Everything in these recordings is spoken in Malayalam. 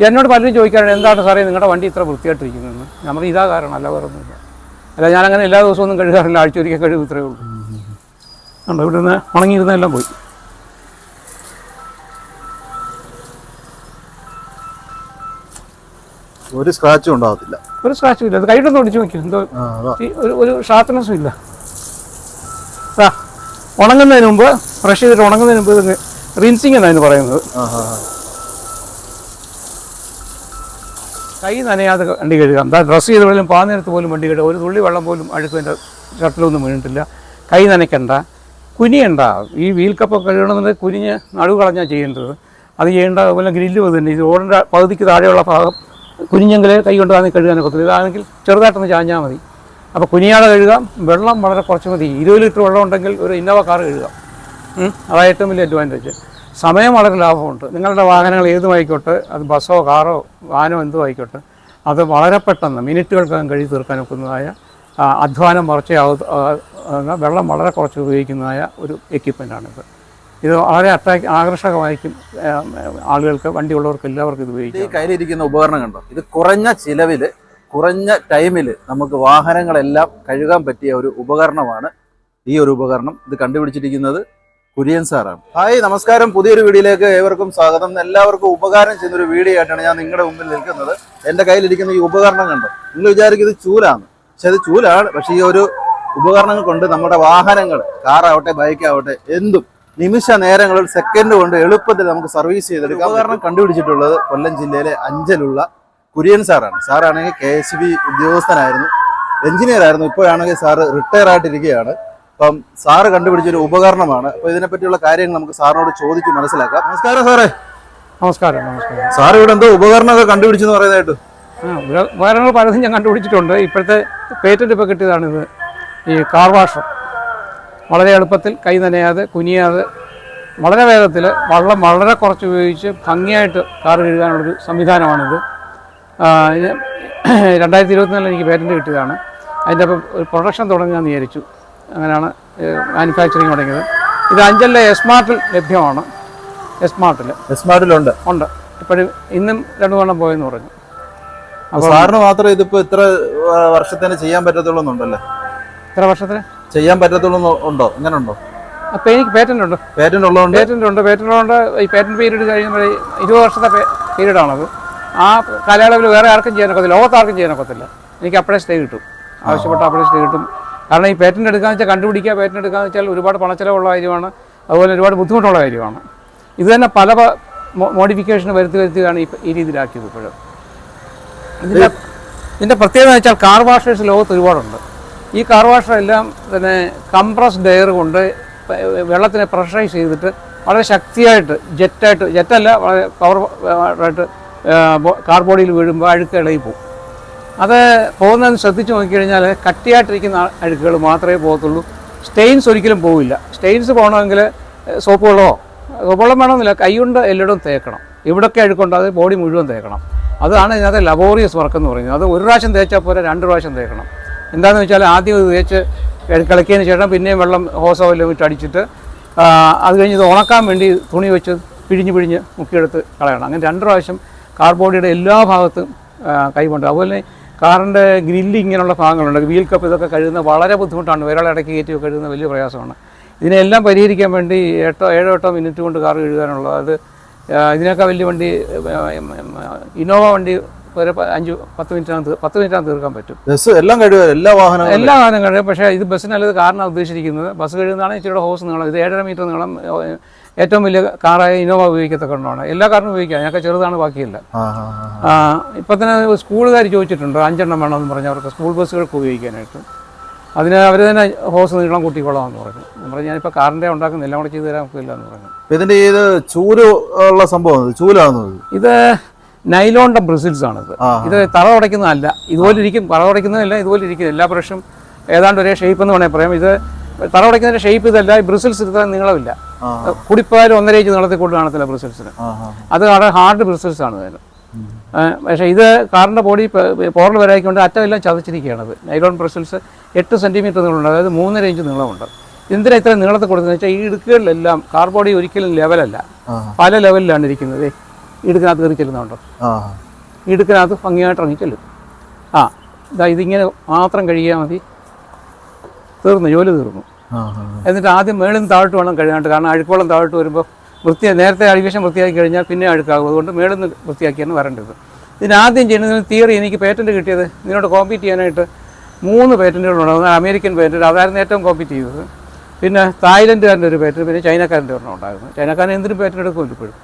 എന്നോട് പലരും ചോദിക്കാറുണ്ട് എന്താണ് സാറേ നിങ്ങളുടെ വണ്ടി ഇത്ര വൃത്തിയായിട്ടിരിക്കുന്നതെന്ന് നമ്മൾ ഇതാ കാരണം അല്ല വേറെ ഒന്നുമില്ല അല്ല ഞാനങ്ങനെ എല്ലാ ദിവസവും ഒന്നും കഴുകാറില്ല ആഴ്ച ഒരിക്കൽ കഴുകും ഇത്രയേ ഉള്ളൂ. ഉണ്ട് ഇവിടെ നിന്ന് ഉണങ്ങിയിരുന്നെല്ലാം പോയി. ഒരു സ്ക്രാച്ചും ഉണ്ടാവത്തില്ല ഒരു സ്ക്രാച്ചും ഇല്ല. അത് ഒന്ന് ഒടിച്ചു നോക്കി എന്തോ ഒരു ഒരു ഷാർപ്പ്നെസ്സും ഇല്ല. ഉണങ്ങുന്നതിന് മുമ്പ് ഫ്രഷ് ചെയ്തിട്ട് ഉണങ്ങുന്നതിന് മുമ്പ് റിൻസിങ് എന്നാണ് പറയുന്നത്. കൈ നനയാതെ വണ്ടി കഴുകാം ഡ്രസ്സ് ചെയ്ത് പോലും നേരത്ത് പോലും വണ്ടി കഴുകാം ഒരു തുള്ളി വെള്ളം പോലും അഴുക്കതിന്റെ ഷർട്ടിലൊന്നും വീണിട്ടില്ല. കൈ നനയ്ക്കണ്ട. കുനിയണ്ട. ഈ വീൽ കപ്പൊക്കെ കഴുകണമെന്നുണ്ടെങ്കിൽ കുനിഞ്ഞ് നടുവ് കളഞ്ഞാൽ ചെയ്യേണ്ടത്. അത് ചെയ്യേണ്ട അതുപോലെ ഗ്രില്ല് തന്നെ ഇത് റോഡിന്റെ പകുതിക്ക് താഴെയുള്ള ഭാഗം കുനിഞ്ഞെങ്കിലേ കൈ കൊണ്ട് തന്നെ കഴുകാനൊക്കെ പറ്റില്ല ഇതാണെങ്കിൽ ചെറുതായിട്ടൊന്ന് ചാഞ്ഞാൽ മതി. അപ്പോൾ കുനിയാതെ കഴുകാം വെള്ളം വളരെ കുറച്ച് മതി. ഇരുപത് ലിറ്റർ വെള്ളം ഉണ്ടെങ്കിൽ ഒരു ഇന്നോവ കാർ കഴുകാം ഉം. അതാണ് ഏറ്റവും വലിയ അഡ്വാന്റേജ് സമയം വളരെ ലാഭമുണ്ട്. നിങ്ങളുടെ വാഹനങ്ങൾ ഏതുമായിക്കോട്ടെ അത് ബസ്സോ കാറോ വാനോ എന്തോ ആയിക്കോട്ടെ. അത് വളരെ പെട്ടെന്ന് മിനിറ്റുകൾക്കകം കഴുകി തീർക്കാൻ ഒക്കുന്നതായ അധ്വാനം കുറച്ചാവുന്ന വെള്ളം വളരെ കുറച്ച് ഉപയോഗിക്കുന്നതായ ഒരു എക്യുപ്മെന്റാണിത് ഇത് വളരെ അട്രാക്ട് ആകർഷകമായിരിക്കും ആളുകൾക്ക് വണ്ടിയുള്ളവർക്ക് എല്ലാവർക്കും ഇത് ഈ ഉപയോഗിക്കാം കയ്യിലിരിക്കുന്ന ഉപകരണം കണ്ടോ? ഇത് കുറഞ്ഞ ചിലവിൽ കുറഞ്ഞ ടൈമിൽ നമുക്ക് വാഹനങ്ങളെല്ലാം കഴുകാൻ പറ്റിയ ഒരു ഉപകരണമാണ് ഈ ഒരു ഉപകരണം. ഇത് കണ്ടുപിടിച്ചിരിക്കുന്നത് കുര്യൻ സാറാണ്. ഹായ് നമസ്കാരം. പുതിയൊരു വീഡിയോയിലേക്ക് ഏവർക്കും സ്വാഗതം. എല്ലാവർക്കും ഉപകാരം ചെയ്യുന്ന ഒരു വീഡിയോ ആയിട്ടാണ് ഞാൻ നിങ്ങളുടെ മുമ്പിൽ നിൽക്കുന്നത്. എന്റെ കയ്യിലിരിക്കുന്ന ഈ ഉപകരണം കണ്ടോ? നിങ്ങൾ വിചാരിക്കും ഇത് ചൂലാണ്. പക്ഷെ അത് ചൂലാണ്. പക്ഷെ ഈ ഒരു ഉപകരണങ്ങൾ കൊണ്ട് നമ്മുടെ വാഹനങ്ങൾ കാറാവട്ടെ ബൈക്കാവട്ടെ എന്തും നിമിഷ നേരങ്ങളിൽ സെക്കൻഡ് കൊണ്ട് എളുപ്പത്തിൽ നമുക്ക് സർവീസ് ചെയ്തെടുക്കാം. ഉപകരണം കണ്ടുപിടിച്ചിട്ടുള്ളത് കൊല്ലം ജില്ലയിലെ അഞ്ചലുള്ള കുര്യൻ സാറാണ്. സാറാണെങ്കിൽ കെ എസ് ബി ഉദ്യോഗസ്ഥനായിരുന്നു. എഞ്ചിനീയർ ആയിരുന്നു. ഇപ്പോഴാണെങ്കിൽ സാറ് റിട്ടയർ ആയിട്ടിരിക്കുകയാണ്. അപ്പം സാറ് കണ്ടുപിടിച്ചൊരു ഉപകരണമാണ്. അപ്പൊ ഇതിനെപ്പറ്റിയുള്ള കാര്യങ്ങൾ നമുക്ക് സാറിനോട് ചോദിച്ച് മനസ്സിലാക്കാം. നമസ്കാരം സാറേ. നമസ്കാരം നമസ്കാരം. സാർ ഇവിടെ എന്തോ ഉപകരണമൊക്കെ കണ്ടുപിടിച്ചെന്ന് പറയുന്നതായിട്ട്. ആ ഉപ- ഉപകരണങ്ങൾ പലതും ഞാൻ കണ്ടുപിടിച്ചിട്ടുണ്ട്. ഇപ്പോഴത്തെ പേറ്റന്റ് ഇപ്പോൾ കിട്ടിയതാണിത് ഈ കാർ വാഷർ വളരെ എളുപ്പത്തിൽ കൈ നനയാതെ കുനിയാതെ വളരെ വേഗത്തിൽ വെള്ളം വളരെ കുറച്ച് ഉപയോഗിച്ച് ഭംഗിയായിട്ട് കാർ കഴുകാനുള്ളൊരു സംവിധാനമാണിത്. ആ, ഇത് രണ്ടായിരത്തി ഇരുപത്തിനാലിൽ എനിക്ക് പേറ്റന്റ് കിട്ടിയതാണ്. അതിന്റെ അപ്പം ഒരു പ്രൊഡക്ഷൻ തുടങ്ങാമെന്ന് വിചാരിച്ചു. അങ്ങനെയാണ് മാനുഫാക്ചറിങ് തുടങ്ങിയത്. ഇത് അഞ്ചലിലെ എസ്മാർട്ടിൽ ലഭ്യമാണ്. എസ്മാർട്ടിൽ എസ്മാർട്ടിൽ ഉണ്ട്. ഇപ്പോഴും ഇന്നും രണ്ടു വണ്ണം പോയെന്ന് പറഞ്ഞു. അപ്പൊ സാറിന് മാത്രമേ ഇതിപ്പോ ഇത്ര വർഷത്തിന് ചെയ്യാൻ പറ്റത്തുള്ളൂ എന്നുണ്ടല്ലേ എത്ര വർഷത്തിന്? ചെയ്യാൻ പറ്റത്തുള്ളൂ ഉണ്ടോ? ഇങ്ങനെ ഉണ്ടോ അപ്പോൾ എനിക്ക് പേറ്റന്റ് ഉണ്ട് പേറ്റന്റ് ഉള്ളതുകൊണ്ട് പേറ്റന്റ് ഉണ്ട് പേറ്റന്റ് ഉണ്ട് ഈ പേറ്റന്റ് പീരീഡ് കഴിയുമ്പോൾ ഇരുപത് വർഷത്തെ പീരീഡ് ആണത് ആ കാലയളവിൽ വേറെ ആർക്കും ചെയ്യാനൊക്കത്തില്ല. ലോകത്ത് ആർക്കും ചെയ്യാനൊക്കത്തില്ല. എനിക്ക് അപ്പോഴേ സ്റ്റേ കിട്ടും. ആവശ്യപ്പെട്ട അപ്പോഴേ സ്റ്റേ കിട്ടും. കാരണം ഈ പേറ്റന്റ് എടുക്കാന്ന് വെച്ചാൽ കണ്ടുപിടിക്കുക പേറ്റന്റ് എടുക്കാന്ന് വെച്ചാൽ ഒരുപാട് പണച്ചിലവുള്ള കാര്യമാണ്. അതുപോലെ ഒരുപാട് ബുദ്ധിമുട്ടുള്ള കാര്യമാണ്. ഇത് തന്നെ പല മോഡിഫിക്കേഷൻ വരുത്തി വരുത്തിയാണ് ഈ ഈ രീതിയിലാക്കിയത് ഇപ്പോഴും. ഇതിന്റെ ഇതിന്റെ പ്രത്യേകത എന്ന് വെച്ചാൽ കാർ വാഷേഴ്സ് ലോകത്ത് ഒരുപാടുണ്ട്. ഈ കാർ വാഷർ എല്ലാം തന്നെ കംപ്രസ്ഡ് എയർ കൊണ്ട് വെള്ളത്തിനെ പ്രഷറൈസ് ചെയ്തിട്ട് വളരെ ശക്തിയായിട്ട് ജെറ്റായിട്ട് ജെറ്റല്ല വളരെ പവർ ആയിട്ട് കാർ ബോഡിയിൽ വീഴുമ്പോൾ അഴുക്ക് ഇളകി പോകും അത് പോകുന്നതെന്ന് ശ്രദ്ധിച്ച് നോക്കിക്കഴിഞ്ഞാൽ കട്ടിയായിട്ടിരിക്കുന്ന അഴുക്കുകൾ മാത്രമേ പോകത്തുള്ളൂ. സ്റ്റെയിൻസ് ഒരിക്കലും പോവില്ല. സ്റ്റെയിൻസ് പോകണമെങ്കിൽ സോപ്പ് വെള്ളമോ സോപ്പ് വെള്ളം വേണമെന്നില്ല. കൈകൊണ്ട് എല്ലായിടവും തേക്കണം. ഇവിടൊക്കെ അഴുക്കുണ്ട്. അത് ബോഡി മുഴുവൻ തേക്കണം. അതാണ് ഇതിനകത്ത് ലബോറിയസ് വർക്ക് എന്ന് പറയുന്നത്. അത് ഒരു പ്രാവശ്യം തേച്ചാൽ പോരെ രണ്ട് പ്രാവശ്യം തേക്കണം. എന്താണെന്ന് വെച്ചാൽ ആദ്യം ഇത് തേച്ച് കളിക്കിയതിന് ശേഷം പിന്നെയും വെള്ളം ഹോസോ എല്ലാം വിട്ട് അടിച്ചിട്ട് അത് കഴിഞ്ഞ് ഇത് ഉണക്കാൻ വേണ്ടി തുണി വെച്ച് പിഴിഞ്ഞ് പിഴിഞ്ഞ് മുക്കിയെടുത്ത് കളയണം. അങ്ങനെ രണ്ട് പ്രാവശ്യം കാർബോഡിയുടെ എല്ലാ ഭാഗത്തും കൈ കൈകൊണ്ട് അതുപോലെ കാറിന്റെ ഗ്രില്ല് ഇങ്ങനെയുള്ള ഭാഗങ്ങളുണ്ട്. വീൽ കപ്പ് ഇതൊക്കെ കഴുകുന്നത് വളരെ ബുദ്ധിമുട്ടാണ്. ഒരാളെ ഇടയ്ക്ക് കയറ്റി കഴുകുന്ന വലിയ പ്രയാസമാണ്. ഇതിനെല്ലാം പരിഹരിക്കാൻ വേണ്ടി എട്ടോ ഏഴോ എട്ടോ മിനിറ്റ് കൊണ്ട് കാർ കഴുകാനുള്ളത് അത് ഇതിനേക്കാൾ ഇതിനൊക്കെ വലിയ വണ്ടി ഇന്നോവ വണ്ടി ഒരു അഞ്ച് പത്ത് മിനിറ്റിനകത്ത് പത്ത് ആണ് തീർക്കാൻ പറ്റും. ബസ് എല്ലാം കഴിയും എല്ലാ വാഹനങ്ങളും എല്ലാ വാഹനം കഴിയും. പക്ഷേ ഇത് ബസ്സിനല്ലത് കാറിനാണ് ഉദ്ദേശിച്ചിരിക്കുന്നത്. ബസ് കഴിയുന്നതാണ് ഇച്ചിരി ഹോസ് നീളം. ഇത് ഏഴര മീറ്റർ നീളം ഏറ്റവും വലിയ കാറായ ഇന്നോവ ഉപയോഗിക്കത്തക്കൊണ്ടാണ് എല്ലാ കാറിനും ഉപയോഗിക്കാം. ഞങ്ങൾക്ക് ചെറുതാണ് ബാക്കിയില്ല. ഇപ്പം തന്നെ സ്കൂളുകാർ ചോദിച്ചിട്ടുണ്ട് അഞ്ചെണ്ണം വേണമെന്ന് പറഞ്ഞ് അവർക്ക് സ്കൂൾ ബസ്സുകൾക്ക് ഉപയോഗിക്കാനായിട്ട്. അതിന് അവർ തന്നെ ഹോസ് നീളം കൂട്ടിക്കൊള്ളാമെന്ന് പറഞ്ഞു. ഞാൻ പറഞ്ഞു ഞാനിപ്പോൾ കാറിന്റെ ഉണ്ടാക്കുന്നില്ല എല്ലാം കൂടെ ചെയ്ത് തരാൻ പറ്റില്ല എന്ന് പറഞ്ഞു. ഇതിന്റെ ഇത് ചൂര് ഉള്ള സംഭവം ചൂലാണെന്ന് ഇത് നൈലോണിന്റെ ബ്രിസിൽസ് ആണിത്. ഇത് ഇത് തറ ഉടയ്ക്കുന്നതല്ല ഇതുപോലെ ഇരിക്കും. തറ ഉടയ്ക്കുന്നതല്ല ഇതുപോലെ ഇരിക്കും. എല്ലാ ബ്രഷും ഏതാണ്ട് ഒരേ ഷേപ്പ് എന്ന് വേണമെങ്കിൽ പറയാം. ഇത് തറ തുടയ്ക്കുന്നതിന്റെ ഷേപ്പ് ഇതല്ല. ഈ ബ്രിസിൽസ് ഇത്ര നീളമില്ല. കുടിപ്പോയാലും ഒന്നര ഇഞ്ച് നീളത്തിൽ കൂടുതൽ കാണത്തില്ല ബ്രിസിൽസിന്. അത് വളരെ ഹാർഡ് ബ്രിസിൽസ് ആണ് ഇതിന് പക്ഷേ ഇത് കാറിന്റെ ബോഡി പോറൽ വരായിക്കൊണ്ട് അറ്റമെല്ലാം ചതച്ചിരിക്കുകയാണ് അത്. നൈലോൺ ബ്രിസിൽസ് എട്ട് സെന്റിമീറ്റർ നീളമുണ്ട്. അതായത് മൂന്നര ഇഞ്ച് നീളമുണ്ട്. എന്തിനാ ഇത്ര നീളത്തിൽ കൊടുക്കുന്നത് വെച്ചാൽ ഈ ഇടുക്കുകളിലെല്ലാം കാർ ബോഡി ഒരിക്കലും ലെവലല്ല. പല ലെവലിലാണ് ഇരിക്കുന്നത്. ഇടുക്കിനകത്ത് കയറി ചെല്ലുന്നുണ്ടോ ഇടുക്കിനകത്ത് ഭംഗിയായിട്ട് ഇറങ്ങി ചെല്ലും. ആ ഇതാ ഇതിങ്ങനെ മാത്രം കഴിയാൽ മതി. തീർന്നു ജോലി തീർന്നു. എന്നിട്ട് ആദ്യം മേളിൽ നിന്ന് താഴോട്ട് വേണം കഴുകാണ്ട് കാരണം അഴുക്കോളം താഴോട്ട് വരുമ്പോൾ വൃത്തി നേരത്തെ അഴിവേഷം വൃത്തിയാക്കി കഴിഞ്ഞാൽ പിന്നെ അഴുക്കാകും. അതുകൊണ്ട് മേളിൽ നിന്ന് വൃത്തിയാക്കിയാണ് വരേണ്ടത്. ഇതിനാദ്യം ചെയ്യുന്നതിന് തിയറി എനിക്ക് പേറ്റന്റ് കിട്ടിയത് ഇതിനോട് കോമ്പീറ്റ് ചെയ്യാനായിട്ട് മൂന്ന് പേറ്റന്റുകളുണ്ട് അമേരിക്കൻ പേറ്റന്റ് അതായിരുന്നു ഏറ്റവും കോമ്പീറ്റ് ചെയ്തത്. പിന്നെ തായ്ലൻഡുകാരന്റെ ഒരു പേറ്റന്റ് പിന്നെ ചൈനക്കാരന്റെ ഒരെണ്ണം ഉണ്ടായിരുന്നു. ചൈനക്കാരൻ എന്തിനും പേറ്റന്റ് എടുക്കുമല്ലോ ഇപ്പോഴും.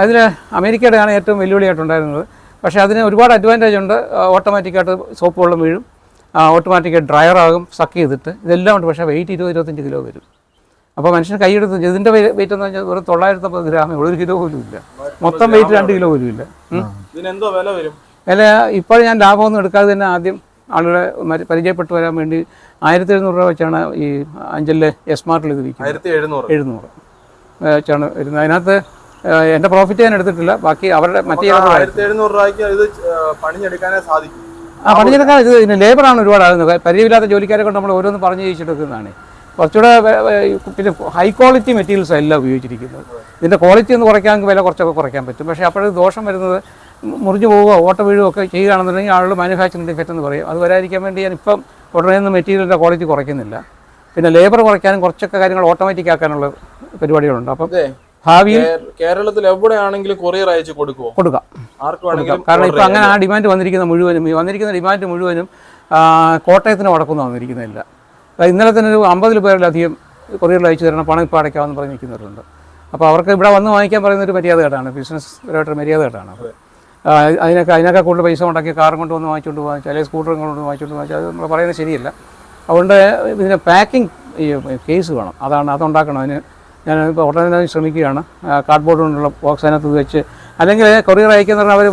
അതിൽ അമേരിക്കയുടെയാണ് ഏറ്റവും വെല്ലുവിളിയായിട്ടുണ്ടായിരുന്നത്. പക്ഷേ അതിന് ഒരുപാട് അഡ്വാന്റേജ് ഉണ്ട്. ഓട്ടോമാറ്റിക്കായിട്ട് സോപ്പ് വെള്ളം വീഴും. ഓട്ടോമാറ്റിക്കായിട്ട് ഡ്രയറാകും സക്ക് ചെയ്തിട്ട്. ഇതെല്ലാം ഉണ്ട്. പക്ഷേ വെയിറ്റ് ഇരുപത് ഇരുപത്തഞ്ച് കിലോ വരും. അപ്പോൾ മനുഷ്യൻ കൈയെടുത്ത് ഇതിന്റെ വെയിറ്റ് എന്ന് പറഞ്ഞാൽ വെറും തൊള്ളായിരത്തമ്പത് ഗ്രാമേ ഉള്ളൂ. ഒരു കിലോ പോലും ഇല്ല. മൊത്തം വെയിറ്റ് രണ്ട് കിലോ പോലും ഇല്ല. ഇതിനെന്തോ വില വരും. വില ഇപ്പോൾ ഞാൻ ലാഭമൊന്നും എടുക്കാതെ തന്നെ ആദ്യം ആളുകളെ പരിചയപ്പെട്ടു വരാൻ വേണ്ടി ആയിരത്തി എഴുന്നൂറ് രൂപ വെച്ചാണ് ഈ അഞ്ചലിലെ എസ് മാർട്ടിൽ ഇത് വിൽക്കുന്നത്. എഴുന്നൂറ്. എഴുന്നൂറ്. വെച്ചാണ് വരുന്നത്. അതിനകത്ത് എന്റെ പ്രോഫിറ്റ് ഞാൻ എടുത്തിട്ടില്ല. ബാക്കി അവരുടെ മറ്റേ ആയിരത്തി എഴുന്നൂറ് രൂപയ്ക്ക് ഇത് പണിഞ്ഞെടുക്കാനേ സാധിക്കും. ആ പണിഞ്ഞെടുക്കാൻ ഇത് ഇതിന് ലേബറാണ് ഒരുപാട് ആകുന്നത് പരിചയമില്ലാത്ത ജോലിക്കാരെ കൊണ്ട് നമ്മൾ ഓരോന്ന് പറഞ്ഞു ചെയ്യിച്ചെടുക്കുന്നതാണ് കുറച്ചുകൂടെ പിന്നെ ഹൈ ക്വാളിറ്റി മെറ്റീരിയൽസ് അല്ല ഉപയോഗിച്ചിരിക്കുന്നത്. ഇതിന്റെ ക്വാളിറ്റി ഒന്ന് കുറയ്ക്കാമെങ്കിൽ വില കുറച്ചൊക്കെ കുറയ്ക്കാൻ പറ്റും. പക്ഷേ അപ്പോഴത് ദോഷം വരുന്നത് മുറിഞ്ഞു പോവുക ഓട്ട വീഴുകയോ ഒക്കെ ചെയ്യുകയാണെന്നുണ്ടെങ്കിൽ ആളുകൾ മാനുഫാക്ചറിംഗ് ഡിഫക്റ്റ് എന്ന് പറയും. അത് വരാതിരിക്കാൻ വേണ്ടി ഞാൻ ഇപ്പം ഉടനെ നിന്ന് മെറ്റീരിയലിന്റെ ക്വാളിറ്റി കുറയ്ക്കുന്നില്ല. പിന്നെ ലേബർ കുറയ്ക്കാനും കുറച്ചൊക്കെ കാര്യങ്ങൾ ഓട്ടോമാറ്റിക് ആക്കാനുള്ള പരിപാടികളുണ്ട്. അപ്പം ഭാവിയിൽ കേരളത്തിൽ എവിടെയാണെങ്കിലും കൊറിയർ അയച്ച് കൊടുക്കുമോ കൊടുക്കാം. ആർക്കും കാരണം ഇപ്പൊ അങ്ങനെ ആ ഡിമാൻഡ് വന്നിരിക്കുന്ന മുഴുവനും ഈ വന്നിരിക്കുന്ന ഡിമാൻഡ് മുഴുവനും കോട്ടയത്തിന് വടക്കൊന്നും വന്നിരിക്കുന്നില്ല. ഇന്നലെ തന്നെ ഒരു അമ്പതിൽ പേരിലധികം കൊറിയറിൽ അയച്ചു തരണം പണം ഇപ്പോൾ അടയ്ക്കാമെന്ന് പറഞ്ഞ് നിൽക്കുന്നവരുണ്ട്. അപ്പോൾ അവർക്ക് ഇവിടെ വന്ന് വാങ്ങിക്കാൻ പറയുന്ന ഒരു മര്യാദ കേട്ടാണ് ബിസിനസ് പരമായിട്ടൊരു മര്യാദ കേട്ടാണ് അതിനൊക്കെ അതിനൊക്കെ കൂടുതൽ പൈസ ഉണ്ടാക്കി കാറും കൊണ്ട് വന്ന് വാങ്ങിച്ചുകൊണ്ട് പോകാൻ അല്ലെങ്കിൽ സ്കൂട്ടറും കൊണ്ട് വാങ്ങിച്ചുകൊണ്ട് വാങ്ങിച്ചാൽ അത് നമ്മൾ പറയുന്നത് ശരിയല്ല. അതുകൊണ്ട് ഇതിന് പാക്കിംഗ് ഈ കേസ് വേണം. അതാണ് അതുണ്ടാക്കണം. അതിന് ഞാൻ ഉടനെ ശ്രമിക്കുകയാണ്. കാർഡ്ബോർഡ് കൊണ്ടുള്ള ബോക്സ് അതിനകത്ത് വെച്ച്. അല്ലെങ്കിൽ കൊറിയർ അയക്കുന്ന അവർ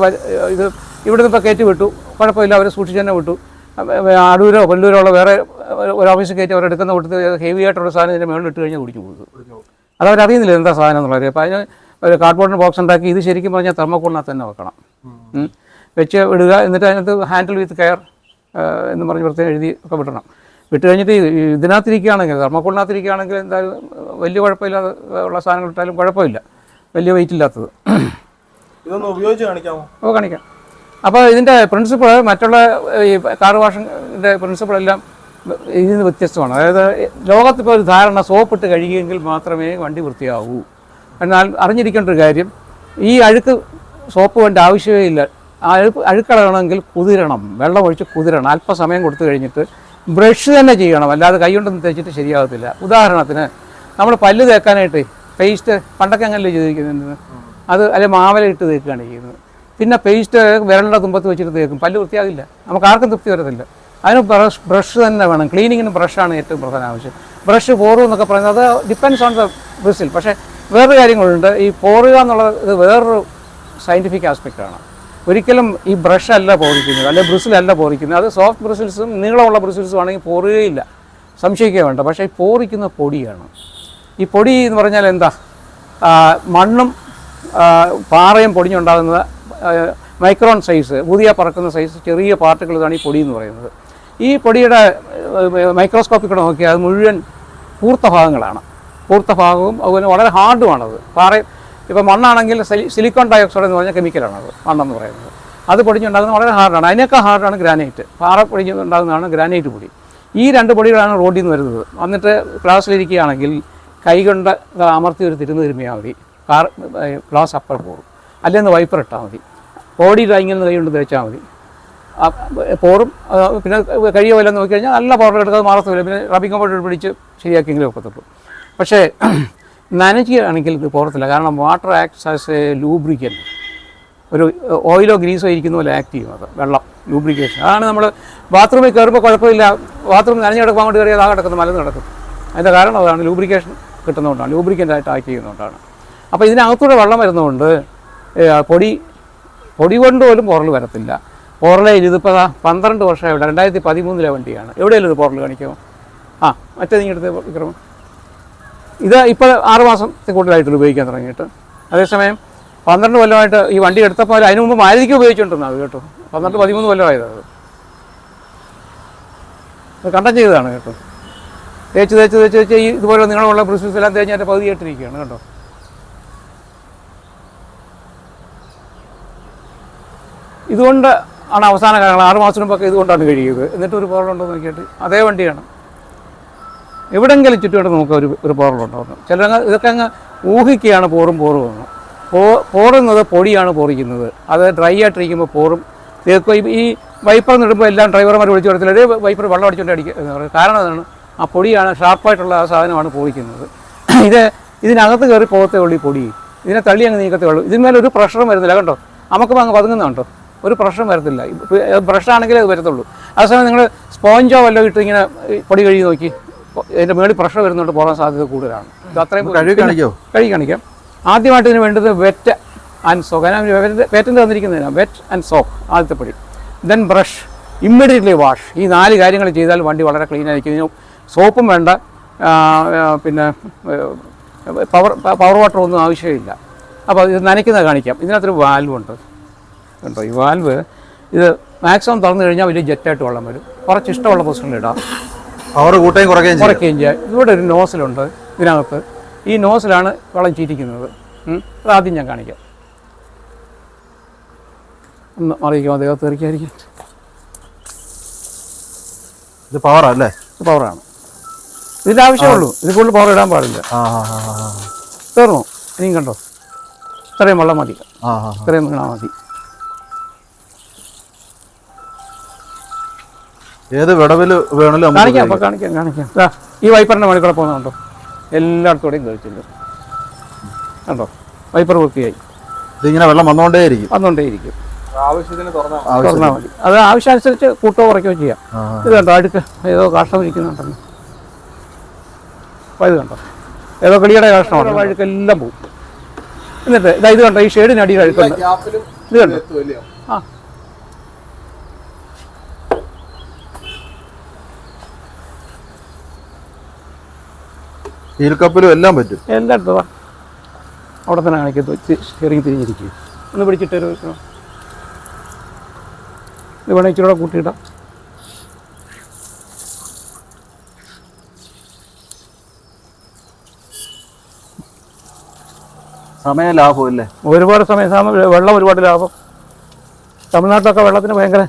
ഇത് ഇവിടെ നിന്ന് ഇപ്പോൾ കയറ്റി വിട്ടു കുഴപ്പമില്ല അവർ സൂക്ഷിച്ച് തന്നെ വിട്ടു. അടൂരോ കൊല്ലൂരോ ഉള്ള വേറെ ഒരു ഓഫീസിൽ കയറ്റി അവർ എടുക്കുന്ന ഹെവി ആയിട്ടുള്ള സാധനം ഇതിന്റെ മുകളിൽ ഇട്ട് കഴിഞ്ഞാൽ കുടിച്ചു പോകും. അത് അവരറിയുന്നില്ല എന്താ സാധനം എന്നുള്ളത്. അപ്പോൾ അതിന് ഒരു കാർഡ്ബോർഡിന്റെ ബോക്സ് ഉണ്ടാക്കി ഇത് ശരിക്കും പറഞ്ഞാൽ തെർമോക്കോളിനകത്ത് തന്നെ വെക്കണം. വെച്ച് വിടുക എന്നിട്ട് അതിനകത്ത് ഹാൻഡിൽ വിത്ത് കെയർ എന്ന് പറഞ്ഞ് പ്രത്യേകം എഴുതി ഒക്കെ വിടണം. വിട്ട് കഴിഞ്ഞിട്ട് ഇതിനകത്തിരിക്കുകയാണെങ്കിൽ തെർമോക്കോളിനകത്തിരിക്കുകയാണെങ്കിൽ എന്തായാലും വലിയ കുഴപ്പമില്ലാതെ ഉള്ള സാധനങ്ങൾ ഇട്ടാലും കുഴപ്പമില്ല. വലിയ വെയിറ്റ് ഇല്ലാത്തത്. ഇതൊന്ന് ഉപയോഗിച്ച് കാണിക്കാമോ? ഓ കാണിക്കാം. അപ്പോൾ ഇതിന്റെ പ്രിൻസിപ്പിൾ മറ്റുള്ള ഈ കാർ വാഷിന്റെ പ്രിൻസിപ്പിളെല്ലാം ഇതിൽ നിന്ന് വ്യത്യസ്തമാണ്. അതായത് ലോകത്തിപ്പോൾ ഒരു ധാരണ സോപ്പിട്ട് കഴുകിയെങ്കിൽ മാത്രമേ വണ്ടി വൃത്തിയാവൂ. എന്നാൽ അറിഞ്ഞിരിക്കേണ്ട ഒരു കാര്യം ഈ അഴുക്ക് സോപ്പ് വേണ്ട ആവശ്യമേ ഇല്ല. ആ അഴുക്ക് അഴുക്കളകണമെങ്കിൽ കുതിരണം. വെള്ളം ഒഴിച്ച് കുതിരണം. അല്പസമയം കൊടുത്തു കഴിഞ്ഞിട്ട് ബ്രഷ് തന്നെ ചെയ്യണം. അല്ലാതെ കൈ കൊണ്ടൊന്നും തേച്ചിട്ട് ശരിയാകത്തില്ല. ഉദാഹരണത്തിന് നമ്മൾ പല്ല് തേക്കാനായിട്ട് പേസ്റ്റ് പണ്ടൊക്കെ അങ്ങനല്ലേ ചെയ്തിരിക്കുന്നത്. അത് അല്ലെ മാവല ഇട്ട് തേക്കുകയാണ് ചെയ്യുന്നത്. പിന്നെ പേസ്റ്റ് വിരലിന്റെ തുമ്പത്ത് വെച്ചിട്ട് തേക്കും. പല്ല് വൃത്തിയാകില്ല. നമുക്ക് ആർക്കും തൃപ്തി വരത്തില്ല. അതിന് ബ്രഷ് ബ്രഷ് തന്നെ വേണം. ക്ലീനിങ്ങിന് ബ്രഷാണ് ഏറ്റവും പ്രധാന ആവശ്യം. ബ്രഷ് പോറുക എന്നൊക്കെ പറയുന്നത് അത് ഡിപ്പെൻസ് ഓൺ ദ ബ്രിസിൽ പക്ഷേ വേറൊരു കാര്യങ്ങളുണ്ട്. ഈ പോറുക എന്നുള്ളത് ഇത് വേറൊരു സയന്റിഫിക് ആസ്പെക്റ്റാണ് ഒരിക്കലും ഈ ബ്രഷ് അല്ല പോറിക്കുന്നത് അല്ലെങ്കിൽ ബ്രിസിലല്ല പോറിക്കുന്നത്. അത് സോഫ്റ്റ് ബ്രിസിൽസും നീളമുള്ള ബ്രിസിൽസും ആണെങ്കിൽ പോറുകയില്ല. സംശയിക്കുക വേണ്ട. പക്ഷേ ഈ പോറിക്കുന്ന പൊടിയാണ്. ഈ പൊടി എന്ന് പറഞ്ഞാൽ എന്താ? മണ്ണും പാറയും പൊടിഞ്ഞുണ്ടാകുന്നത് മൈക്രോൺ സൈസ് പുതിയ പറക്കുന്ന സൈസ് ചെറിയ പാർട്ടിക്കിളാണ് ഈ പൊടി എന്ന് പറയുന്നത്. ഈ പൊടിയുടെ മൈക്രോസ്കോപ്പിക്ക് നോക്കിയാൽ അത് മുഴുവൻ പൂർത്ത ഭാഗങ്ങളാണ്. പൂർത്ത ഭാഗവും അതുപോലെ വളരെ ഹാർഡുമാണത് പാറ ഇപ്പോൾ മണ്ണാണെങ്കിൽ സിലി- സിലിക്കോൺ ഡയോക്സൈഡ് എന്ന് പറഞ്ഞ കെമിക്കലാണത് മണ്ണെന്ന് പറയുന്നത്. അത് പൊടിഞ്ഞുണ്ടാകുന്നത് വളരെ ഹാർഡാണ്. അതിനേക്കാൾ ഹാർഡാണ് ഗ്രാനൈറ്റ്. പാറ പൊടിഞ്ഞുണ്ടാകുന്നതാണ് ഗ്രാനൈറ്റ് പൊടി. ഈ രണ്ട് പൊടികളാണ് റോഡിൽ നിന്ന് വരുന്നത്. വന്നിട്ട് ക്ലാസ്സിലിരിക്കുകയാണെങ്കിൽ കൈകൊണ്ട് അമർത്തി ഒരു തിരുന്ന് തിരുമ്മിയാൽ മതി. കാർ ഗ്ലാസ് അപ്പർ പോറും അല്ലെങ്കിൽ വൈപ്പർ ഇട്ടാൽ മതി. ബോഡി ഡ്രൈങ്ങിൽ നിന്ന് കൈകൊണ്ട് തേച്ചാൽ മതി. പോറും പിന്നെ കഴിയോ നോക്കി കഴിഞ്ഞാൽ നല്ല പൗഡർ എടുക്കാതെ മാറത്തില്ല. പിന്നെ റബിംഗ് പൗഡർ പിടിച്ച് ശരിയാക്കിയെങ്കിലും ഒക്കത്തുള്ളൂ. പക്ഷേ നനയ്ക്കുകയാണെങ്കിൽ ഇത് പോറത്തില്ല കാരണം water acts as a lubricant ഒരു ഓയിലോ ഗ്രീസോ ഇരിക്കുന്ന പോലെ ആക്ട് ചെയ്യും അത്. വെള്ളം ലൂബ്രിക്കേഷൻ അതാണ് നമ്മൾ ബാത്റൂമിൽ കയറുമ്പോൾ കുഴപ്പമില്ല. ബാത്റൂം നനഞ്ഞ് കിടക്കാൻ വേണ്ടി കയറിയാൽ ആ കിടക്കുന്നത് മലന്ന് കിടക്കും. അതിന്റെ കാരണം അതാണ്. ലൂബ്രിക്കേഷൻ കിട്ടുന്നതുകൊണ്ടാണ്. ലൂബ്രിക്കന്റ് ആയിട്ട് ആക്ട് ചെയ്യുന്നതുകൊണ്ടാണ്. അപ്പോൾ ഇതിനകത്തൂടെ വെള്ളം വരുന്നതുകൊണ്ട് പൊടി പൊടി കൊണ്ട് പോലും പോറൽ വരത്തില്ല. പോറലയിൽ ഇതിപ്പോൾ പന്ത്രണ്ട് വർഷമായി. ഇവിടെ രണ്ടായിരത്തി പതിമൂന്നിലെ വണ്ടിയാണ്. എവിടെയെങ്കിലും ഇത് പോറൽ കാണിക്കുമോ? ആ മറ്റേ നീ എടുത്ത് വിക്രമം. ഇത് ഇപ്പോൾ ആറ് മാസത്തിൽ കൂടുതലായിട്ട് ഉപയോഗിക്കാൻ തുടങ്ങിയിട്ട്. അതേസമയം പന്ത്രണ്ട് കൊല്ലമായിട്ട് ഈ വണ്ടി എടുത്തപ്പോൾ അതിന് മുമ്പ് മാരുതിക്ക് ഉപയോഗിച്ചുകൊണ്ടിരുന്നത് കേട്ടോ. പന്ത്രണ്ട് പതിമൂന്ന് കൊല്ലമായത് അത്. കണ്ടം ചെയ്തതാണ് കേട്ടോ. തേച്ച് തേച്ച് തേച്ച് തേച്ച് ഈ ഇതുപോലെ നിങ്ങളുള്ള ബ്രിസിൽസ് എല്ലാം തേച്ച് അതിന്റെ പകുതിയായിട്ടിരിക്കുകയാണ് കേട്ടോ. ഇതുകൊണ്ട് ആണ് അവസാന കാലങ്ങൾ. ആറ് മാസം മുമ്പൊക്കെ ഇതുകൊണ്ടാണ് കഴിയുന്നത്. എന്നിട്ട് ഒരു പ്രോബ്ലം ഉണ്ടോ നോക്കിയിട്ട് അതേ വണ്ടിയാണ്. എവിടെങ്കിലും ചുറ്റുവട്ടം നമുക്ക് ഒരു ഒരു പോറലുണ്ടാവുന്നു ചിലർ ഇതൊക്കെ അങ്ങ് ഊഹിക്കുകയാണ് പോറും പോറും എന്ന്. പോ പോറുന്നത് പൊടിയാണ് പോറിക്കുന്നത്. അത് ഡ്രൈ ആയിട്ടിരിക്കുമ്പോൾ പോറും. തീർക്കും ഈ- വൈപ്പർ നിടുമ്പോൾ എല്ലാം ഡ്രൈവർമാർ വിളിച്ചു കൊടുത്തില്ല ഒരേ വൈപ്പർ വെള്ളം അടിച്ചുകൊണ്ട് അടിക്കുക കാരണം അതാണ് ആ പൊടിയാണ് ഷാർപ്പായിട്ടുള്ള ആ സാധനമാണ് പോറിക്കുന്നത്. ഇത് ഇതിനകത്ത് കയറി പോകത്തേ ഉള്ളൂ ഈ പൊടി. ഇതിനെ തള്ളി അങ്ങ് നീക്കത്തേ ഉള്ളൂ. ഇതിന്മേലെ ഒരു പ്രഷറും വരുന്നില്ല. കണ്ടോ? നമുക്ക് അങ്ങ് പതുങ്ങുന്നുണ്ടോ ഒരു പ്രഷറും വരത്തില്ല. ബ്രഷാണെങ്കിലേ അത് വരത്തുള്ളൂ. അതേസമയം നിങ്ങൾ സ്പോഞ്ചോ വല്ലോ ഇട്ട് ഇങ്ങനെ പൊടി കഴുകി നോക്കി. ഇതിന്റെ മേളിൽ പ്രഷർ വരുന്നുണ്ട് പോകാൻ സാധ്യത കൂടുതലാണ്. ഇത് അത്രയും കഴുകി കാണിക്കോ? കഴുകി കാണിക്കാം. ആദ്യമായിട്ട് ഇതിന് വേണ്ടത് വെറ്റ് ആൻഡ് സോക്ക് അതിന് പേറ്റന്റ് തന്നിരിക്കുന്നതിനാണ് വെറ്റ് ആൻഡ് സോക്ക് ആദ്യത്തെ പടി. ദെൻ ബ്രഷ് ഇമ്മീഡിയറ്റ്ലി വാഷ് ഈ നാല് കാര്യങ്ങൾ ചെയ്താൽ വണ്ടി വളരെ ക്ലീൻ ആയിരിക്കും. ഇതിന് സോപ്പും വേണ്ട. പിന്നെ പവർ പവർ വാട്ടർ ഒന്നും ആവശ്യമില്ല. അപ്പോൾ ഇത് നനയ്ക്കുന്നത് കാണിക്കാം. ഇതിനകത്തൊരു വാൽവ് ഉണ്ട്. കണ്ടോ? ഈ വാൽവ് ഇത് മാക്സിമം തുറന്നു കഴിഞ്ഞാൽ വലിയ ജെറ്റായിട്ട് വെള്ളം വരും. കുറച്ച് ഇഷ്ടമുള്ള പൊസിഷനിൽ ഇടാം. പവർ കൂട്ടുകയും കുറയ്ക്കുകയും ചെയ്യും. കുറയ്ക്കുകയും ചെയ്യാം. ഇവിടെ ഒരു നോസിലുണ്ട് ഇതിനകത്ത്. ഈ നോസിലാണ് വളം ചീറ്റിക്കുന്നത്. അത് ആദ്യം ഞാൻ കാണിക്കാം. ഒന്ന് അറിയിക്കും അദ്ദേഹം തെറിക്കായിരിക്കും ഇത് പവറല്ലേ ഇത് പവറാണ് ഇതിന്റെ ആവശ്യമുള്ളൂ ഇത് കൂടുതൽ പവർ ഇടാൻ പാടില്ല. തീർന്നു? ഇനിയും കണ്ടോ? ഇത്രയും വെള്ളം മതി. ഇത്രയും വീണാൽ മതി. ഏത് വിടവിൽ വേണമല്ലോ കാണിക്കാം അപ്പോൾ കാണിക്കാം കാണിക്കാം. ദാ, ഈ വൈപ്പറിന്റെ മണിക്കൂടെ പോകുന്നുണ്ടോ? എല്ലായിടത്തോടെയും കഴിച്ചിട്ടുണ്ട്. കണ്ടോ? വൈപ്പർ വൃത്തിയായി. ഇതിങ്ങനെ വെള്ളം വന്നുകൊണ്ടേയിരിക്കും വന്നുകൊണ്ടേയിരിക്കും ആവശ്യത്തിന് തുറന്നാൽ മതി. അത് ആവശ്യമനുസരിച്ച് കൂട്ടോ കുറയ്ക്കുകയോ ചെയ്യാം. ഇത് കണ്ടോ അടുക്ക് ഏതോ കാഷ്ടം ഇരിക്കുന്നുണ്ടല്ലോ അപ്പോൾ ഇത് കണ്ടോ? ഏതോ കിളിയുടെ കാഷ്ടമാണ് അഴുക്കെല്ലാം പോകും എന്നിട്ട് ഇതാ ഇത് കണ്ടോ ഈ ഷെയ്ഡിനടിയിൽ അഴുക്കുണ്ട്. ഗ്യാപ്പിലും ഇത് കണ്ടോ? സ്റ്റീൽ കപ്പിലും എല്ലാം പറ്റും എല്ലായിടത്തും. അവിടെ തന്നെ കാണിക്കത്തു സ്റ്റിയറിംഗ് തിരിഞ്ഞിരിക്കും. ഒന്ന് പിടിച്ചിട്ട് ഒരു ഇത്. വേണമെങ്കിൽ ഇച്ചിരി കൂടെ കൂട്ടിയിടാം. സമയ ലാഭം അല്ലേ ഒരുപാട് സമയം സമയം വെള്ളം ഒരുപാട് ലാഭം. തമിഴ്നാട്ടിലൊക്കെ വെള്ളത്തിന് ഭയങ്കര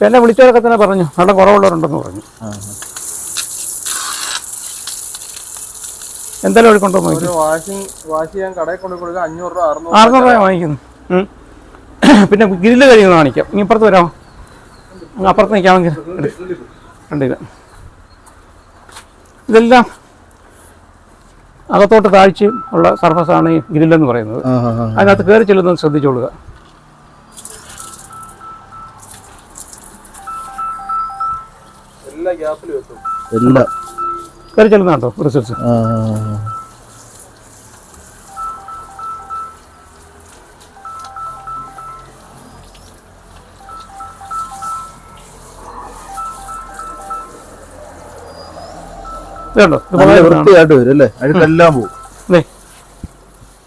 എന്നെ വിളിച്ചവരൊക്കെ തന്നെ പറഞ്ഞു വെള്ളം കുറവുള്ളവരുണ്ടെന്ന് പറഞ്ഞു ആ, എന്തായാലും ഒഴുക്കുണ്ടോ നോക്കി ഒരു വാഷിംഗ് വാഷ് ചെയ്യാൻ കടയിൽ കൊണ്ട് കൊടുക്കുക അഞ്ഞൂറ് രൂപ അറുന്നൂറ് രൂപ വാങ്ങിക്കുന്നു. പിന്നെ ഗ്രില്ല് കഴിയുന്ന കാണിക്കാം. ഇനി ഇപ്പുറത്ത് വരാമോ? അങ്ങ് അപ്പുറത്ത് നിൽക്കാമെങ്കിൽ കണ്ടില്ല. ഇതെല്ലാം അകത്തോട്ട് താഴ്ചയും ഉള്ള സർഫസാണ് ഈ ഗ്രില്ലെന്ന് പറയുന്നത്. അതിനകത്ത് കയറി ചെല്ലുന്നത് ശ്രദ്ധിച്ചോളുക. എല്ലാ ഗ്യാപ്പിലും എത്തും. എല്ലാം കയറി റിസൾട്ട്സ് വൃത്തിയായിട്ട് വരും അല്ലേ? അഴുക്കെല്ലാം പോകും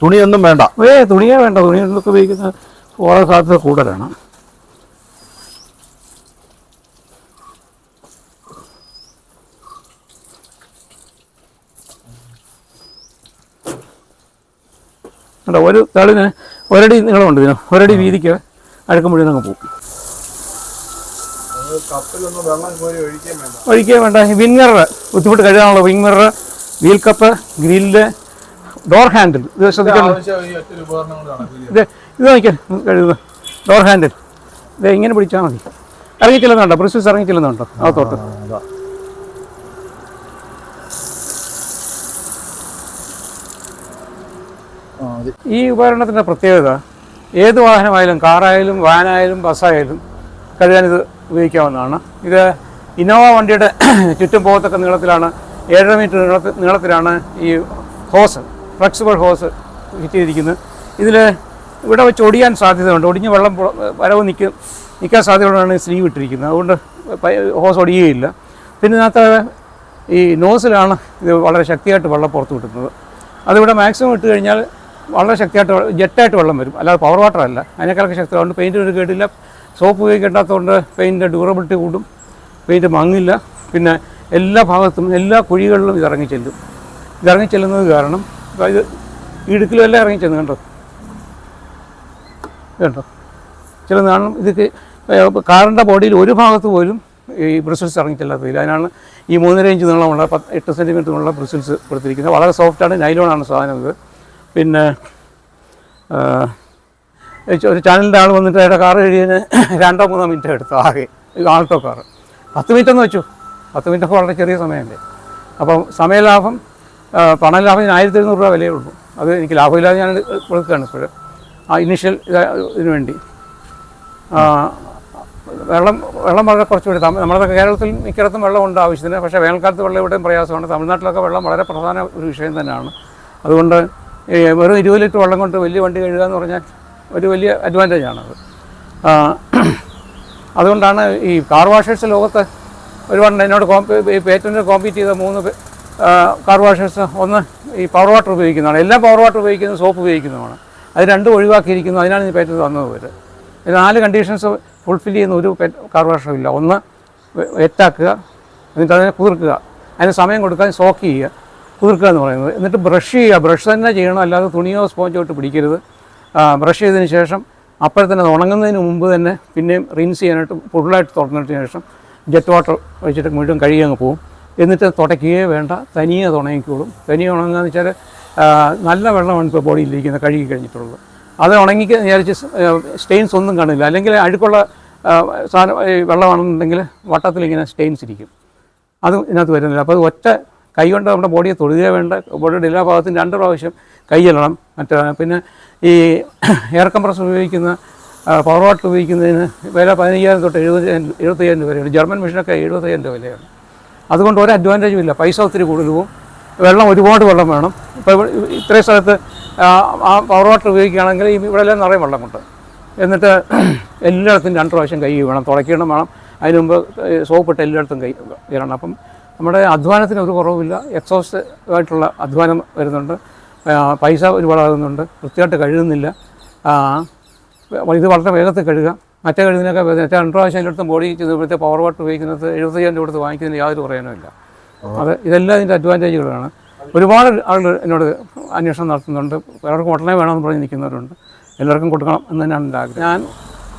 തുണിയൊന്നും വേണ്ട. ഏ തുണിയേ വേണ്ട. തുണിയൊക്കെ ഉപയോഗിക്കുന്ന ഓരോ സാധ്യത കൂടുതലാണ്. കണ്ടോ ഒരു തളിന് ഒരടി നീളമുണ്ട് ഇതിന്. ഒരടി വീതിക്ക് അഴുക്കം മുഴുവൻ അങ്ങ് പോകും. ഒഴിക്കേ ഒഴിക്കാൻ വേണ്ട. വിങ്ങറ ബുദ്ധിമുട്ട് കഴുകാനുള്ള വിങ്ങറ wheel cup grill door handle. ഇത് ശ്രദ്ധിക്കണം. ഇത് ഇത് നോക്കിയാൽ കഴുകുക. Door handle. ഇത് ഇങ്ങനെ പിടിച്ചാൽ മതി. ഇറങ്ങിച്ചില്ലെന്നുണ്ടോ ചെല്ലുന്നുണ്ടോ ഇറങ്ങിച്ചില്ലെന്നുണ്ടോ ഇറങ്ങി തോട്ട് അകത്തോട്ട് ആ, അതാ. ആ, അത് ഈ ഉപകരണത്തിന്റെ പ്രത്യേകത ഏത് വാഹനമായാലും കാറായാലും വാനായാലും ബസ്സായാലും കഴുകാൻ ഇത് ഉപയോഗിക്കാവുന്നതാണ്. ഇത് ഇന്നോവ വണ്ടിയുടെ ചുറ്റും പോകത്തക്ക നീളത്തിലാണ് ഏഴര മീറ്റർ നീളത്തിൽ നീളത്തിലാണ് ഈ ഹോസ് ഫ്ലെക്സിബിൾ ഹോസ് ഫിറ്റ് ചെയ്തിരിക്കുന്നത്. ഇതിൽ ഇവിടെ വെച്ച് ഒടിയാൻ സാധ്യതയുണ്ട്. ഒടിഞ്ഞ് വെള്ളം വരവ് നിൽക്കും നിൽക്കാൻ സാധ്യതയുള്ളതാണ് ഈ സ്ലീവ് ഇട്ടിരിക്കുന്നത്. അതുകൊണ്ട് ഹോസ് ഒടിയുകയില്ല. പിന്നെ ഇതിനകത്ത് ഈ നോസിലാണ് ഇത് വളരെ ശക്തിയായിട്ട് വെള്ളം പുറത്ത് വിട്ടുന്നത്. അതിവിടെ മാക്സിമം ഇട്ട് കഴിഞ്ഞാൽ വളരെ ശക്തിയായിട്ട് ജെറ്റായിട്ട് വെള്ളം വരും. അല്ലാതെ പവർ വാട്ടർ അല്ല. അതിനേക്കാളൊക്കെ ശക്തി അതുകൊണ്ട് പെയിന്റ് ഒരു കേടില്ല. സോപ്പ് ഉപയോഗിക്കേണ്ടാത്തതുകൊണ്ട് പെയിന്റിന്റെ ഡ്യൂറബിലിറ്റി കൂടും. പെയിന്റ് മങ്ങില്ല. പിന്നെ എല്ലാ ഭാഗത്തും എല്ലാ കുഴികളിലും ഇത് ഇറങ്ങി ചെല്ലും. ഇത് ഇറങ്ങി ചെല്ലുന്നത് കാരണം ഇത് ഇടുക്കിലും എല്ലാം ഇറങ്ങി ചെന്നു കണ്ടോ? കണ്ടോ? ചില കാരണം ഇത് കാറിന്റെ ബോഡിയിൽ ഒരു ഭാഗത്ത് പോലും ഈ ബ്രിസിൽസ് ഇറങ്ങിച്ചില്ലാത്തതില്ല അതിനാണ് ഈ മൂന്നര ഇഞ്ച് നീളമുള്ള പത്ത് എട്ട് സെന്റിമീറ്റർ നീളമുള്ള ബ്രിസിൽസ് കൊടുത്തിരിക്കുന്നത്. വളരെ സോഫ്റ്റാണ് നൈലോണാണ് സാധനം ഇത്. പിന്നെ ഒരു ചാനലിന്റെ ആൾ വന്നിട്ട് അയാളുടെ കാർ കഴിയുന്ന രണ്ടോ മൂന്നോ മിനിറ്റ് എടുത്തു ആകെ. Alto car. പത്ത് മിനിറ്റ് ഒന്ന് വെച്ചു. പത്ത് മിനിറ്റ് ഒക്കെ വളരെ ചെറിയ സമയമല്ലേ. അപ്പം സമയലാഭം പണ ലാഭം ഞാൻ ആയിരത്തി എഴുന്നൂറ് രൂപ വിലയേ ഉള്ളൂ. അത് എനിക്ക് ലാഭമില്ലാതെ ഞാൻ കൊടുക്കുകയാണ് ഇപ്പോൾ ആ ഇനീഷ്യൽ ഇതിനു വേണ്ടി. വെള്ളം വെള്ളം വളരെ കുറച്ചുകൂടി തമി- നമ്മുടെ കേരളത്തിൽ മിക്കയിടത്തും വെള്ളമുണ്ട് ആവശ്യത്തിന്. പക്ഷേ വേനൽക്കാലത്ത് വെള്ളം ഇവിടെയും പ്രയാസമാണ്. തമിഴ്നാട്ടിലൊക്കെ വെള്ളം വളരെ പ്രധാന ഒരു വിഷയം തന്നെയാണ്. അതുകൊണ്ട് വെറും ഇരുപത് ലിറ്റർ വെള്ളം കൊണ്ട് വലിയ വണ്ടി കഴുകുക എന്ന് പറഞ്ഞാൽ ഒരു വലിയ അഡ്വാന്റേജ് ആണത്. അതുകൊണ്ടാണ് ഈ കാർ വാഷേഴ്സ് ലോകത്ത് ഒരുപാട് എന്നോട് കോമ്പി പേറ്റന്റ് കോമ്പീറ്റ് ചെയ്ത മൂന്ന് കാർ വാഷേഴ്സ് ഒന്ന് ഈ പവർ വാട്ടർ ഉപയോഗിക്കുന്നതാണ്. എല്ലാ പവർ വാട്ടർ ഉപയോഗിക്കുന്നത് സോപ്പ് ഉപയോഗിക്കുന്നതാണ്. അത് രണ്ടും ഒഴിവാക്കിയിരിക്കുന്നു. അതിനാണ് ഈ പേറ്റന്റ് വന്നത് ഇവർ ഇത് നാല് കണ്ടീഷൻസ് ഫുൾഫിൽ ചെയ്യുന്ന ഒരു കാർ വാഷറും ഇല്ല. ഒന്ന് വെറ്റാക്കുക എന്നിട്ട് അതിനെ കുതിർക്കുക. അതിന് സമയം കൊടുക്കാൻ സോക്ക് ചെയ്യുക. കുതിർക്കുക എന്ന് പറയുന്നത്. എന്നിട്ട് ബ്രഷ് ചെയ്യുക. ബ്രഷ് തന്നെ ചെയ്യണം. അല്ലാതെ തുണിയോ സ്പോഞ്ചോ ഇട്ട് പിടിക്കരുത്. ബ്രഷ് ചെയ്തതിന് ശേഷം അപ്പോൾ തന്നെ അത് ഉണങ്ങുന്നതിന് മുമ്പ് തന്നെ പിന്നെയും റിൻസ് ചെയ്യാനായിട്ട് ഫുള്ളായിട്ട് തുറന്നിട്ടതിന് ശേഷം ജെറ്റ് വാട്ടർ വെച്ചിട്ട് മുഴുവൻ കഴുകി അങ്ങ് പോകും എന്നിട്ട് തുടയ്ക്കുകയേ വേണ്ട. തനിയെ ഉണങ്ങിക്കോളും. തനിയെ ഉണങ്ങുക വെച്ചാൽ നല്ല വെള്ളമാണ് ഇപ്പോൾ ബോഡിയിലിരിക്കുന്നത് കഴുകി കഴിഞ്ഞിട്ടുള്ളത്. അത് ഉണങ്ങി വിചാരിച്ച് സ്റ്റെയിൻസ് ഒന്നും കാണില്ല. അല്ലെങ്കിൽ അഴുക്കുള്ള സാധനം വെള്ളമാണെന്നുണ്ടെങ്കിൽ വട്ടത്തിൽ ഇങ്ങനെ സ്റ്റെയിൻസ് ഇരിക്കും. അതും ഇതിനകത്ത് വരുന്നില്ല. അപ്പോൾ അത് ഒറ്റ കൈ കൊണ്ട് നമ്മുടെ ബോഡിയെ തൊടുകയേ വേണ്ട ബോഡിയുടെ എല്ലാ ഭാഗത്തും രണ്ട് പ്രാവശ്യം കൈയ്യല്ലണം മറ്റേ പിന്നെ ഈ എയർ കംപ്രസർ ഉപയോഗിക്കുന്ന പവർ വാട്ടർ ഉപയോഗിക്കുന്നതിന് വില പതിനയ്യായിരം തൊട്ട് എഴുപത് എഴുപത്തയ്യായിരം രൂപ വരെയാണ് ജർമ്മൻ മെഷീനൊക്കെ എഴുപത്തയ്യായിരം രൂപ വിലയാണ്. അതുകൊണ്ട് ഒരു അഡ്വാന്റേജും ഇല്ല. പൈസ ഒത്തിരി കൂടുതൽ പോകും വെള്ളം ഒരുപാട് വെള്ളം വേണം. ഇപ്പോൾ ഇത്രയും സ്ഥലത്ത് ആ, പവർ വാട്ടർ ഉപയോഗിക്കുകയാണെങ്കിൽ ഇവിടെ എല്ലാം നിറയെ വെള്ളമുണ്ട്. എന്നിട്ട് എല്ലായിടത്തും രണ്ട് പ്രാവശ്യം കൈ വേണം. തുടയ്ക്കണം വേണം. അതിന് മുമ്പ് സോപ്പിട്ട് എല്ലായിടത്തും കൈ വരണം അപ്പം നമ്മുടെ അധ്വാനത്തിന് ഒരു കുറവുമില്ല. എക്സോസ്റ്റ് ആയിട്ടുള്ള അധ്വാനം വരുന്നുണ്ട്. പൈസ ഒരുപാടാകുന്നുണ്ട്. വൃത്തിയായിട്ട് കഴുകുന്നില്ല. ഇത് വളരെ വേഗത്തിൽ കഴുകാം മറ്റേ കഴുകുന്നതിനൊക്കെ മറ്റേ രണ്ട് പ്രാവശ്യം എല്ലായിടത്തും ബോഡി ചെയ്തപ്പോഴത്തെ പവർ വാട്ട് ഉപയോഗിക്കുന്നത് എഴുപത്തയ്യായിരം രൂപ കൊടുത്ത് വാങ്ങിക്കുന്നതിന് യാതൊരു പറയാനും ഇല്ല അത് ഇതെല്ലാം ഇതിന്റെ അഡ്വാന്റേജുകളാണ് ഒരുപാട് ആളുകൾ എന്നോട് അന്വേഷണം നടത്തുന്നുണ്ട്. പലർക്കും ഉടനെ വേണമെന്ന് പറഞ്ഞ് നിൽക്കുന്നവരുണ്ട്. എല്ലാവർക്കും കൊടുക്കണം എന്ന് തന്നെയാണ് എന്റെ ആഗ്രഹം. ഞാൻ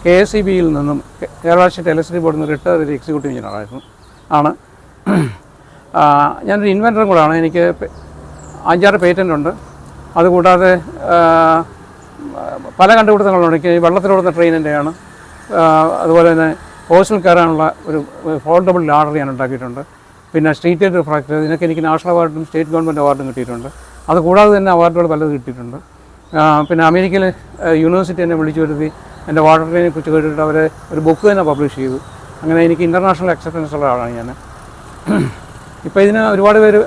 കെ എസ് സി ബിയിൽ നിന്നും കേരള സ്റ്റേറ്റ് ഇലക്ട്രിസിറ്റി ബോർഡിൽ നിന്ന് റിട്ടയർ ചെയ്ത എക്സിക്യൂട്ടീവ് എഞ്ചിനീയറായിരുന്നു ആണ്. ഞാനൊരു ഇൻവെന്ററും കൂടാണ്. എനിക്ക് അഞ്ചാറ് പേറ്റന്റ് ഉണ്ട് അതുകൂടാതെ പല കണ്ടുപിടുത്തങ്ങളുണ്ട്. എനിക്ക് വെള്ളത്തിലോടുന്ന ട്രെയിനിന്റെയാണ് അതുപോലെ തന്നെ ഹോസ്റ്റൽ കയറാനുള്ള ഒരു ഫോൾഡബിൾ ലാഡർ ഞാൻ ഉണ്ടാക്കിയിട്ടുണ്ട്. പിന്നെ സ്ട്രീറ്റ് ലൈറ്റ് റിഫ്രാക്ടർ ഇതിനൊക്കെ എനിക്ക് നാഷണൽ അവാർഡും സ്റ്റേറ്റ് ഗവൺമെന്റ് അവാർഡും കിട്ടിയിട്ടുണ്ട്. അതുകൂടാതെ തന്നെ അവാർഡുകൾ പലത് കിട്ടിയിട്ടുണ്ട്. പിന്നെ അമേരിക്കയിലെ യൂണിവേഴ്സിറ്റി എന്നെ വിളിച്ചു വരുത്തി എന്റെ വാട്ടർ ട്രെയിനെ കുറിച്ച് കേട്ടിട്ട് അവരെ ഒരു ബുക്ക് തന്നെ പബ്ലിഷ് ചെയ്തു. അങ്ങനെ എനിക്ക് ഇന്റർനാഷണൽ അക്സെപ്റ്റൻസ് ഉള്ള ആളാണ് ഞാൻ. ഇപ്പോൾ ഇതിന് ഒരുപാട് പേര്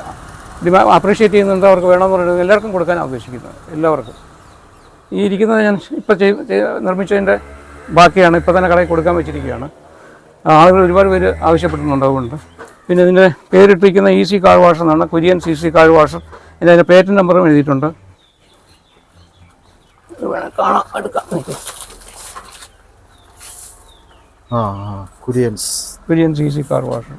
ഡിമാ അപ്രീഷിയേറ്റ് ചെയ്യുന്നുണ്ട് അവർക്ക് വേണമെന്ന് പറയുന്നത് എല്ലാവർക്കും കൊടുക്കാനാണ് ഉദ്ദേശിക്കുന്നത് എല്ലാവർക്കും. ഈ ഇരിക്കുന്നത് ഞാൻ ഇപ്പോൾ നിർമ്മിച്ചതിന്റെ ബാക്കിയാണ് ഇപ്പോൾ തന്നെ കടയിൽ കൊടുക്കാൻ വെച്ചിരിക്കുകയാണ്. ആളുകൾ ഒരുപാട് പേര് ആവശ്യപ്പെടുന്നുണ്ട് അതുകൊണ്ട്. പിന്നെ ഇതിന്റെ പേരിട്ടിരിക്കുന്ന ഇ സി കാർ വാഷർ എന്നാണ് Kurian C C car washer ഇതിന്റെ അതിന്റെ പേറ്റന്റ് നമ്പറും എഴുതിയിട്ടുണ്ട്. വേണം കാണാം എടുക്കാം. Kurians Kurian C C car washer